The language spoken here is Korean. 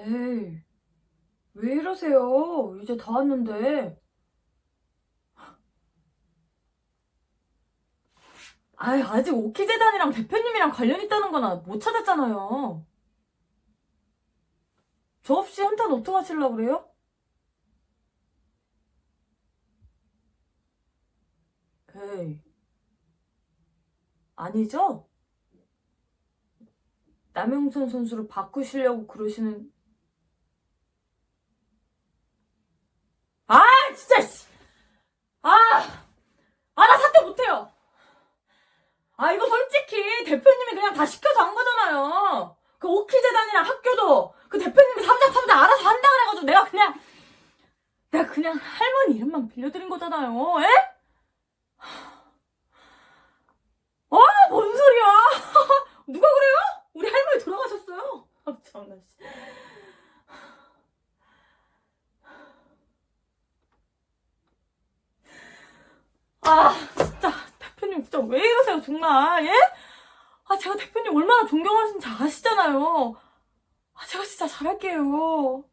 에이, 왜 이러세요? 이제 다 왔는데. 아이, 아직 오키재단이랑 대표님이랑 관련 있다는 거나 못 찾았잖아요. 저 없이 한탄 어떡 하시려고 그래요? 에이. 아니죠? 남영선 선수를 바꾸시려고 그러시는 아 진짜 씨. 아! 아 나 사퇴 못해요 아 이거 솔직히 대표님이 그냥 다 시켜서 한 거잖아요 그 오키재단이랑 학교도 그 대표님이 삼자삼자 알아서 한다 그래가지고 내가 그냥 내가 그냥 할머니 이름만 빌려드린 거잖아요 에? 아, 뭔 소리야? 누가 그래요? 우리 할머니 돌아가셨어요. 아, 참나, 씨. 아, 진짜, 대표님 진짜 왜 이러세요, 정말, 예? 아, 제가 대표님 얼마나 존경하시는지 아시잖아요. 아, 제가 진짜 잘할게요.